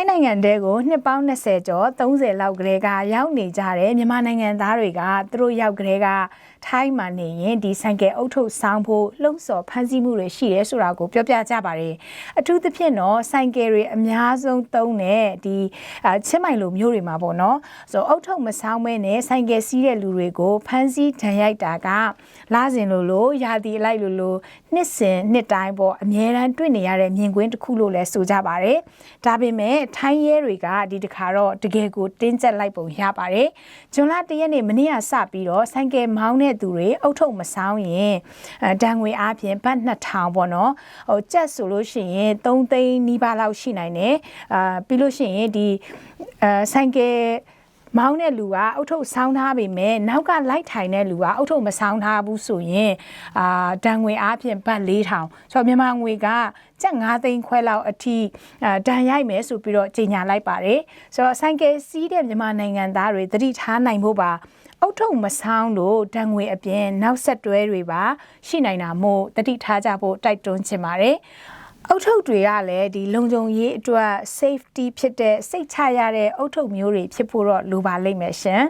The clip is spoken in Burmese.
င်းနိုင်ငံတဲကိုနှစ်ပေါင်း20ကျော်30လောက်ကလေးကရောက်နေကြတဲ့မြန်မာနိုင်ငံသားတွေကသူတို့ရောက်ကလေးကထိုင်းမှာနေရင်ဒီဆိုင်ကယ်အုပ်ထုပ်ဆောင်ဖို့လှုံ့ဆော်ဖန်ဆီးမှုတွေရှိရဲဆိုတာကိုပြောပြကြပါတယ်အထူးသဖြင့်တော့ဆိုင်ကယ်တွေအများဆုံးသုံးတဲ့ဒီအာချင်းမိုင်လိုမျိုးတွေမှာပေါ့နော်ဆိုအုပ်ထုပ်မဆောင်မဲနဲ့ဆိုင်ကယ်စီးတဲ့လူတွေကိုဖန်ဆီးဒဏ်ရိုက်တာကလာစဉ်လိုလိုရာသီအလိုက်လိုလိုနှစ်စဉ်နှစ်တိုင်းပေါ့အများတန်းတွေ့နေရတဲ့မြင်ကွင်းတစ်ခုလို့လည်းဆိုကြပါတယ်ဒါပေမဲ့ထိုင်းရဲတွေကဒီတစ်ခါတော့တကယ်ကိုတင်းကျပ်လိုက်ပုံရပါတယ်ဂျွန်လတရက်နေ့မနေ့ကစပြီးတော့ဆိုင်ကယ်မောင်းတဲ့သူတွေအုပ်ထုပ်မဆောင်ရင်အဲတန်ငွေအားဖြင့်ဘတ်2000ပေါ့နော်ဟိုကြက်ဆိုလို့ရှိရင်3သိန်းနီးပါးလောက်ရှိနိုင်တယ်အာပြီးလို့ရှိရင်ဒီအဲဆိုင်ကယ် မောင်းတဲ့လူကအုတ်ထုပ်ဆောင်းထားပေမဲ့နောက်ကလိုက်ထိုင်တဲ့လူကအုတ်ထုပ်မဆောင်းထားဘူးဆိုရင်အာတန်ငွေအားဖြင့်ဘတ်4000ဆိုတော့မြန်မာငွေကကျပ်9သိန်းခွဲလောက်အထိအာတန်ရိုက်မယ်ဆိုပြီးတော့ကြေညာလိုက်ပါတယ်ဆိုတော့ဆိုင်ကယ်စီးတဲ့မြန်မာနိုင်ငံသားတွေသတိထားနိုင်ဖို့ပါအုတ်ထုံမဆောင်းလို့တန်ငွေအပြင်နောက်ဆက်တွဲတွေပါရှိနိုင်တာမို့တတိထားကြဖို့တိုက်တွန်းချင်ပါတယ် အုတ်ထုပ်တွေကလည်းဒီလုံခြုံရေးအတွက် safety ဖြစ်တဲ့စိတ်ချရတဲ့အုတ်ထုပ်မျိုးတွေဖြစ်ဖို့တော့လိုပါလိမ့်မယ်ရှင်